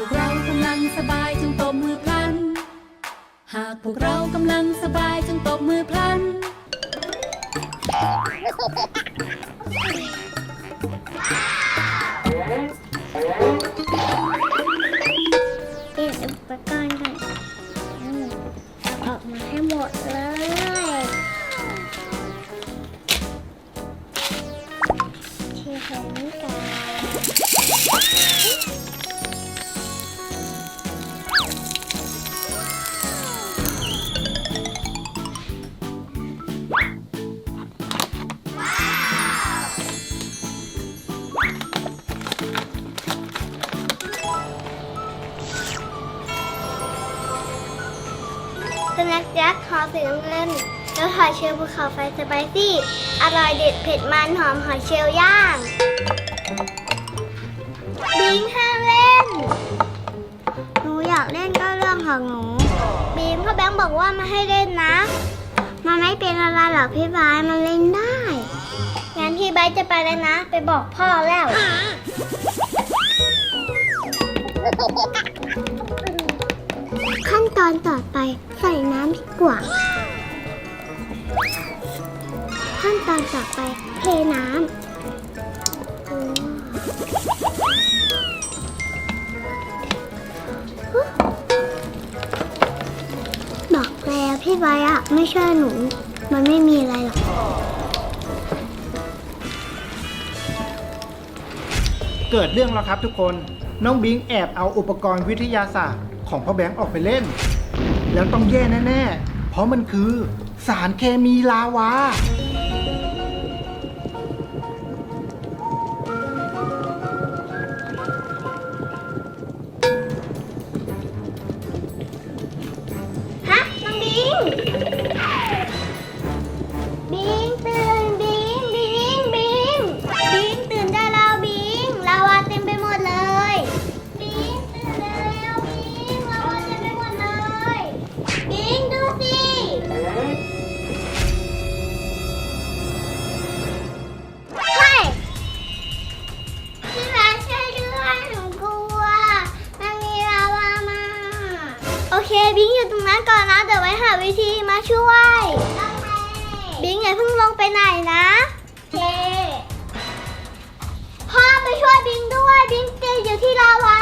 พวกเรากำลังสบายจงตบมือพลัน หากพวกเรากำลังสบายจงตบมือพลัน เปลี่ยนอุปกรณ์ก่อนอืมเอาออกมาให้หมดเลย สแน็คแจ็คขอสีน้ำเงินแล้วหอยเชลล์ภูเขาไฟสไปซี่ อร่อยเด็ดเผ็ดมันหอมหอยเชลล์ย่างบิงห้ามเล่น หนูอยากเล่นก็เรื่องของหนูบีมพ่อแบงค์บอกว่ามาให้เล่นนะ มันไม่เป็นอะไรหรอกพี่บายมันเล่นได้งั้นพี่บายจะไปแล้วนะ ไปบอกพ่อแล้วขั้นต อนต่อไปใส่น้ำดีกว่า ขั้นตอนต่อไปเทน้ำบอกแล้วพี่ใบอะไม่เชื่อหนู มันไม่มีอะไรหรอกเกิดเรื่องแล้วครับทุกคน น้องบิงแอบเอาอุปกรณ์วิทยาศาสตร์ของพ่อแบงค์ออกไปเล่น แล้วต้องแย่แน่ๆ เพราะมันคือสารเคมีลาวา อยู่ตรงนั้นก่อนนะ เดี๋ยวไว้หาวิธีมาช่วยบิงอย่าเพิ่งลงไปไหนนะโอเคพ่อไปช่วยบิงด้วยบิงติดอยู่ที่ลาวา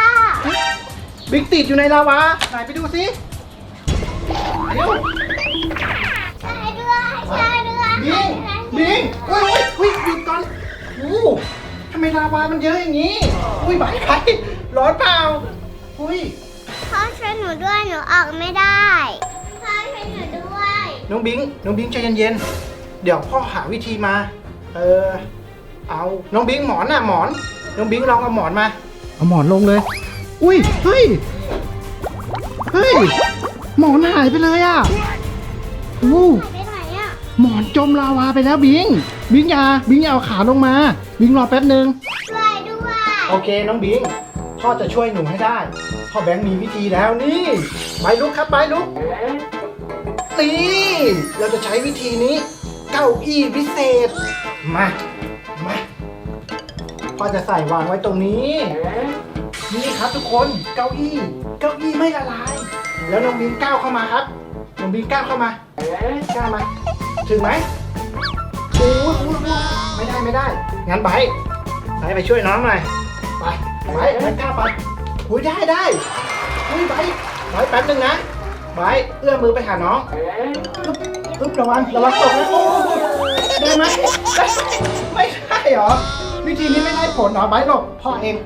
บิงติดอยู่ในลาวาไหนไปดูสิเร็วช่วยด้วยช่วยด้วยบิงบิงเฮ้ยเฮ้ยเฮ้ยหยุดก่อนโอ้ทำไมลาวามันเยอะอย่างนี้ อุ้ยไหวไหวร้อนเปล่าอุ้ยพ่อ ช่วยหนูด้วยหนูออกไม่ได้พ่อช่วยหนูด้วยน้องบิงน้องบิงใจเย็นๆเดี๋ยวพ่อหาวิธีมา เออ เอาน้องบิงหมอนน่ะหมอน น้องบิงลองเอาหมอนมา เอาหมอนลงเลย อุ้ยเฮ้ยเฮ้ยหมอนหายไปเลยอะโอ้หายไปไหนอะหมอนจมลาวาไปแล้วบิง บิงอย่าบิงอย่าเอาขาลงมา บิงรอแป๊บหนึ่งช่วยด้วย โอเค น้องบิง พ่อจะช่วยหนูให้ได้ พ่อแบงค์มีวิธีแล้วนี่ใบลุกครับใบลุก นี่เราจะใช้วิธีนี้ เก้าอี้พิเศษ มา มา พ่อจะใส่วางไว้ตรงนี้ นี่ครับทุกคนเก้าอี้ เก้าอี้ไม่ละลาย แล้วน้องบิงก้าวเข้ามาครับ น้องบิงก้าวเข้ามา ก้าวมา ถึงไหมโอ้ยโอ้ยโอ้ยไม่ได้ไม่ได้ งั้นไบร์ทไบไปช่วยน้องหน่อย ไปไบร์ทไบร์ทก้าไปอุ้ยได้ได้อุ้ยไบร์ทไบร์ทแป๊บนึงนะไบร์ทเอื้อมมือไปหาน้องอึ๊บอึ๊บระวังระวังตกนะโอ้ได้ไหมไม่ได้เหรอวิธีนี้ไม่ได้ผลหรอไบร์ทหลบพ่อเอง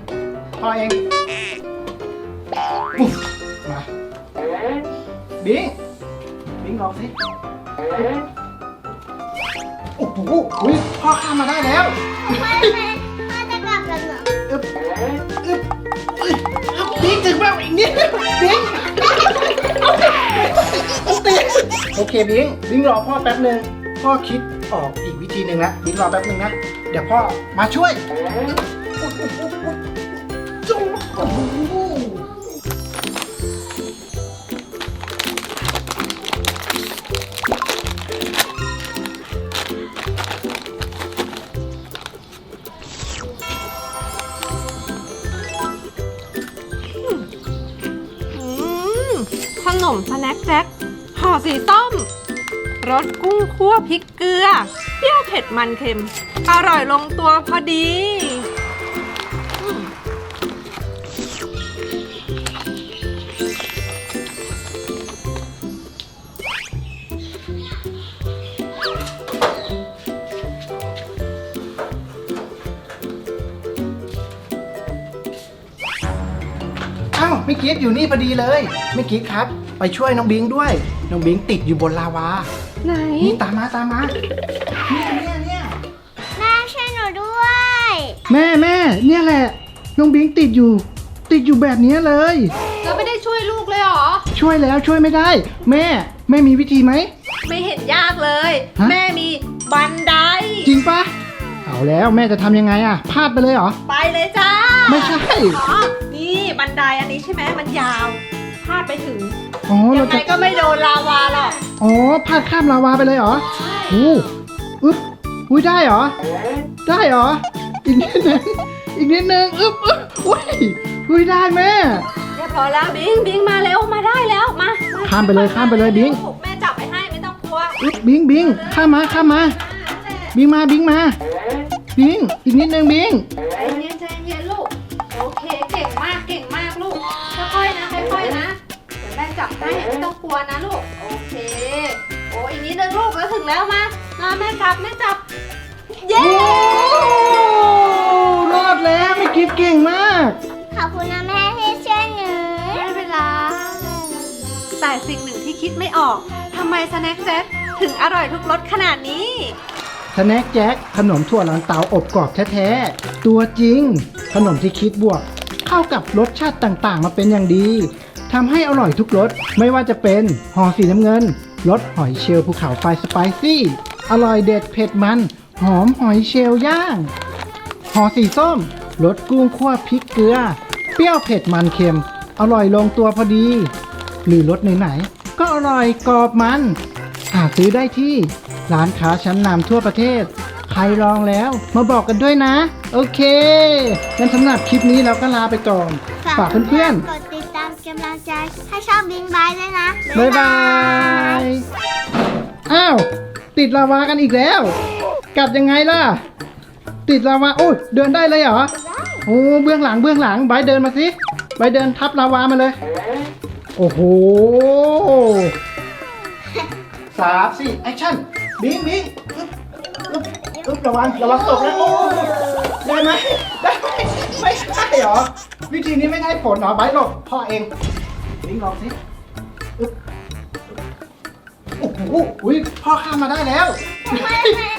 พ่อเองมาบิงบิงลองสิโอ้โหหุยพ่อข้ามมาได้แล้ว อึ๊บบิงถึงแล้วอีกนิดบิงติดโอเคบิงบิงรอพ่อแป๊บหนึ่งพ่อคิดออกอีกวิธีหนึ่งแล้วบิงรอแป๊บหนึ่งนะ เดี๋ยวพ่อมาช่วย มสแน็คแจ็คห่อสีส้มรสกุ้งคั่วพริกเกลือ เปรี้ยวเผ็ดมันเค็ม อร่อยลงตัวพอดี ไม่กิ๊กอยู่นี่พอดีเลยไม่กิ๊กครับ ไปช่วยน้องบิงด้วย น้องบิงติดอยู่บนลาวา ไหน นี่ตามมาตามมาเนี่ยเนี่ยเนี่ยแม่ช่วยหนูด้วย แม่แม่เนี่ยแหละ น้องบิงติดอยู่ ติดอยู่แบบนี้เลยเราไม่ได้ช่วยลูกเลยเหรอ ช่วยแล้วช่วยไม่ได้ แม่แม่มีวิธีไหม ไม่เห็นยากเลย ฮะ แม่มีบันได จริงปะเอาแล้วแม่จะทำยังไงอะพลาดไปเลยเหรอ ไปเลยจ้าไม่ใช่ อ๋อนี่ บันไดอันนี้ใช่ไหมมันยาวพาดไปถึงอ๋อยัเรางไงจะก็ไม่โดนลาวาหรอกอ๋อพลาดข้ามลาวาไปเลยเหรอโอ้อึ๊บอุ้ยได้เหรอ ได้เหรอ อีกนิดนึงอีกนิดนึงอึ๊บอึ๊บอุ้ยอุ้ยได้แม่ เรียบร้อยแล้วบิงบิงมาเร็วมาได้แล้วมามาข้ามไปเลยข้ามไปเลยบิงแม่จับไปให้ไม่ต้องกลัวอึ๊บบิงบิงข้ามมาข้ามมา บิงมาบิงมา บิงอีกนิดนึงบิง จับให้ไม่ต้องกลัวนะลูก โอเค โอ้อีกนิดนึงลูกแล้วถึงแล้วมามาแม่จับแม่จับ เย้โอ้รอดแล้วไม่กิฟเก่งมาก ขอบคุณนะแม่ที่ช่วยหนูไม่เป็นไรแต่สิ่งหนึ่งที่คิดไม่ออกทำไมสแน็คแจ็คถึงอร่อยทุกรสขนาดนี้ สแน็คแจ็คขนมถั่วลันเตาอบกรอบแท้ๆ ตัวจริง ขนมที่คิดบวก เข้ากับรสชาติต่างๆ มาเป็นอย่างดี ทำให้อร่อยทุกรส ไม่ว่าจะเป็นห่อสีน้ำเงินรสหอยเชลล์ภูเขาไฟสไปซี่ อร่อยเด็ดเผ็ดมัน หอมหอยเชลล์ย่าง ห่อสีส้มรสกุ้งคั่วพริกเกลือ เปรี้ยวเผ็ดมันเค็ม อร่อยลงตัวพอดี หรือรสไหนๆก็อร่อยกรอบมัน หาซื้อได้ที่ร้านค้าชั้นนำทั่วประเทศ ใครลองแล้วมาบอกกันด้วยนะ โอเคงั้นสำหรับคลิปนี้เราก็ลาไปก่อน ฝากเพื่อนกดติดตาม กำลังใจให้ชอบบิงบายด้วยนะๆบ๊ายบาย อ้าว ติดลาวากันอีกแล้ว กลับยังไงล่ะ ติดลาวาโอ้ยเดินได้เลยเหรอ โอ้เบื้องหลังเบื้องหลังใบร์ทเดินมาสิใบร์ทเดินทับลาวามาเลย โอ้โหสามสี่แอคชั่นบิงบิงอึ๊บอึ๊บอึ๊บระวังระวังตกนะโอ้ได้ไหมได้ไหมไม่ใช่เหรอ วิธีนี้ไม่ได้ผลเหรอไบร์ทหลบพ่อเองบิงลองสิอึ๊บโอ้โหอุ้ยพ่อข้ามมาได้แล้ว ทำไมไม่